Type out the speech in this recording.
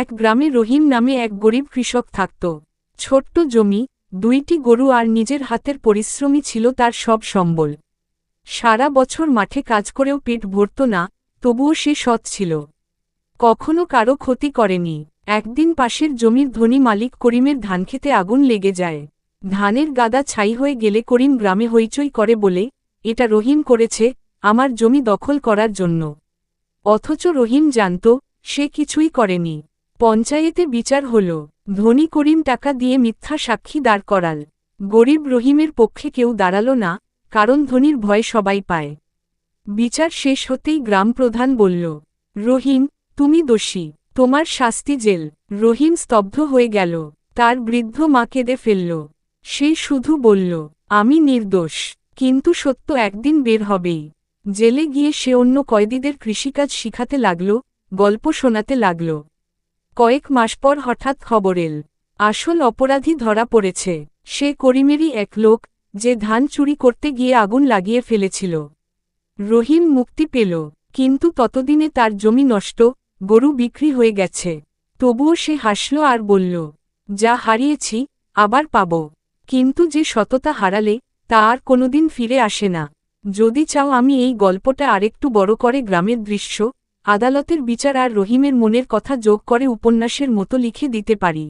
এক গ্রামে রহিম নামে এক গরিব কৃষক থাকত। ছোট্ট জমি, দুইটি গরু আর নিজের হাতের পরিশ্রমী ছিল তার সব সম্বল। সারা বছর মাঠে কাজ করেও পেট ভরত না, তবুও সে সৎ ছিল। কখনো কারও ক্ষতি করেনি। একদিন পাশের জমির ধনী মালিক করিমের ধানক্ষেতে আগুন লেগে যায়। ধানের গাদা ছাই হয়ে গেলে করিম গ্রামে হইচই করে বলে, এটা রহিম করেছে, আমার জমি দখল করার জন্য। অথচ রহিম জানত, সে কিছুই করেনি। পঞ্চায়েতে বিচার হল। ধনী করিম টাকা দিয়ে মিথ্যা সাক্ষী দাঁড় করাল। গরিব রহিমের পক্ষে কেউ দাঁড়াল না, কারণ ধনীর ভয় সবাই পায়। বিচার শেষ হতেই গ্রাম প্রধান বলল, রহিম, তুমি দোষী। তোমার শাস্তি জেল। রহিম স্তব্ধ হয়ে গেল। তার বৃদ্ধ মা কেঁদে ফেলল। সে শুধু বলল, আমি নির্দোষ। কিন্তু সত্য একদিন বের হবেই। জেলে গিয়ে সে অন্য কয়েদিদের কৃষিকাজ শিখাতে লাগল, গল্প শোনাতে লাগল। কয়েক মাস পর হঠাৎ খবর এল। আসল অপরাধী ধরা পড়েছে। সে করিমেরই এক লোক, যে ধান চুরি করতে গিয়ে আগুন লাগিয়ে ফেলেছিল। রহিম মুক্তি পেল, কিন্তু ততদিনে তার জমি নষ্ট, গরু বিক্রি হয়ে গেছে। তবুও সে হাসল আর বলল, যা হারিয়েছি, আবার পাব। কিন্তু যে সততা হারালে, তা আর কোনোদিন ফিরে আসে না। যদি চাও আমি এই গল্পটা আরেকটু বড় করে গ্রামের দৃশ্য আদালতের বিচার আর রহিমের মনের কথা যোগ করে উপন্যাসের মতো লিখে দিতে পারি।